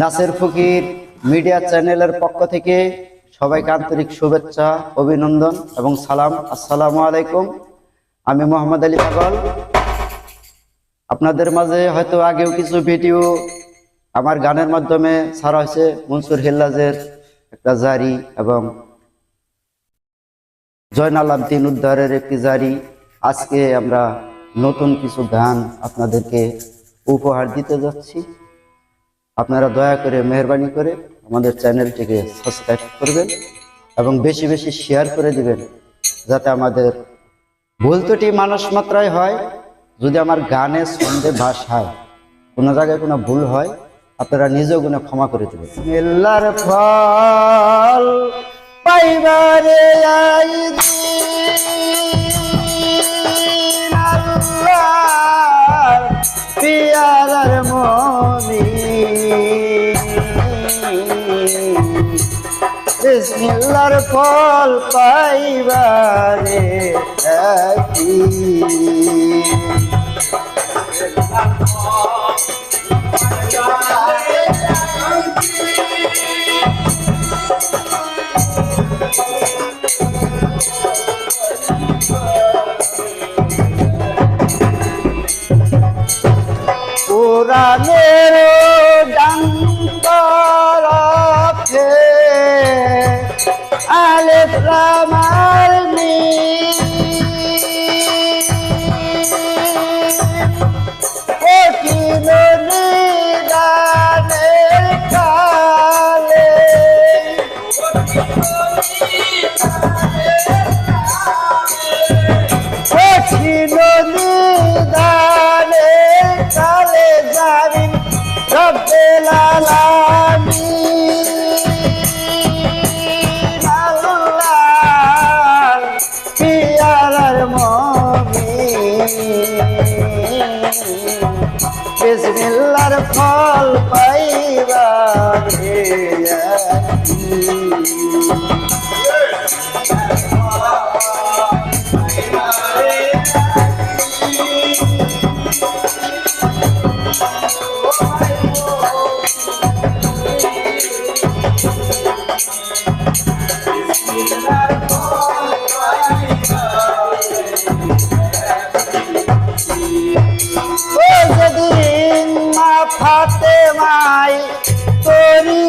নাসের ফকির media চ্যানেলের পক্ষ থেকে সবাইকে আন্তরিক শুভেচ্ছা, অভিনন্দন এবং সালাম। আসসালামু আলাইকুম। আমি মোহাম্মদ আলী পাগল। আপনাদের মাঝে হয়তো আগেও কিছু ভিডিও আমার গানের মাধ্যমে ছাড়া হয়েছে, মনসুর হিল্লাজের একটা জারি এবং জয়নাল আবদিন উদ্ধারের একটি জারি। আজকে আমরা নতুন কিছু গান আপনাদেরকে উপহার দিতে যাচ্ছি। আপনারা দয়া করে মেহরবানি করে আমাদের চ্যানেলটিকে সাবস্ক্রাইব করবেন এবং বেশি বেশি শেয়ার করে দিবেন, যাতে আমাদের ভুল মানুষ মাত্রায় হয়, যদি আমার গানে ছন্দে ভাষায় কোনো জায়গায় কোনো ভুল হয়, আপনারা নিজেও গুণে ক্ষমা করে দেবেন। মেল্লার ফল পাইবারে আই পিয়ারার মনি। বিসমিল্লার ফল পাইবারে একদিন পুরাণের ডাঙ্গরফে আলেফ রামার নি কঠিন নিদানের কালে। মমিন বিসমিল্লাহর ফল পাইবার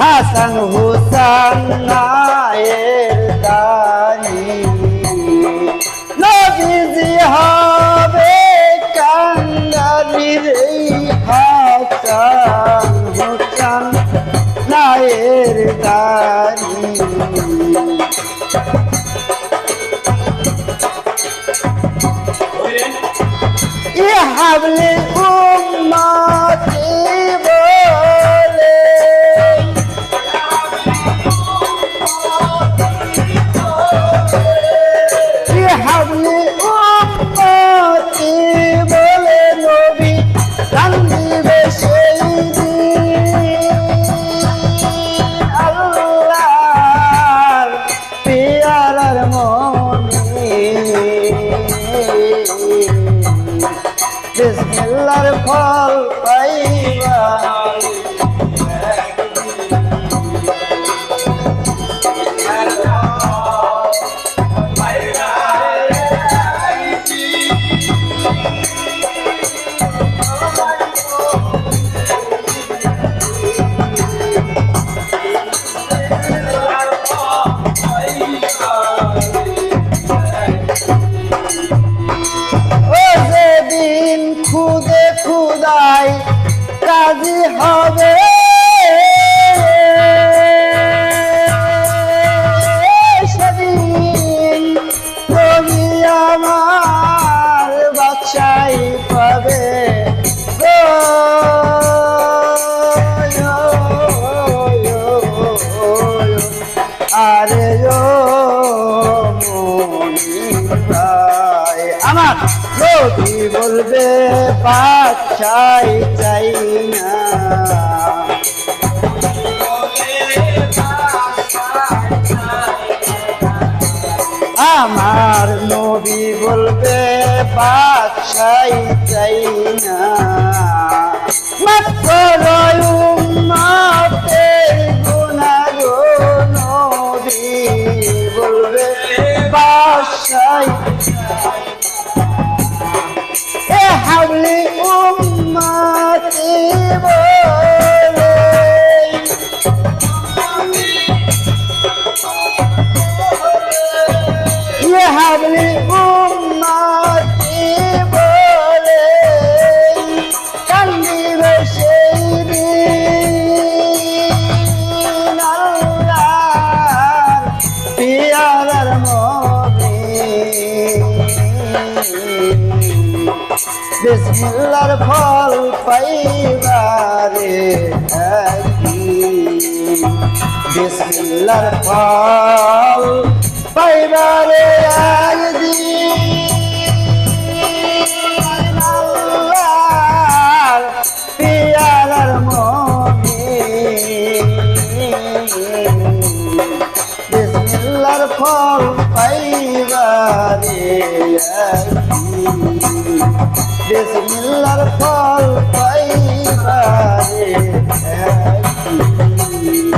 হাসান হুসান নায়ের দারি নবীজি হবে কাঙ্গালির এই হাসান হুসান নায়ের দারি বিসমিল্লাহর তাই রাজি হবে। সেদিন আমার যদি বলবে বাচ্চাই চাই না। আমার নবী বলবে বাদশাই চাই না। মাত্র উম্মতে বিসমিল্লার ফল পাইবারে বিসমিল্লার ফল পাইবারে একদিন বিসমিল্লার ফল পাইবারে একদিন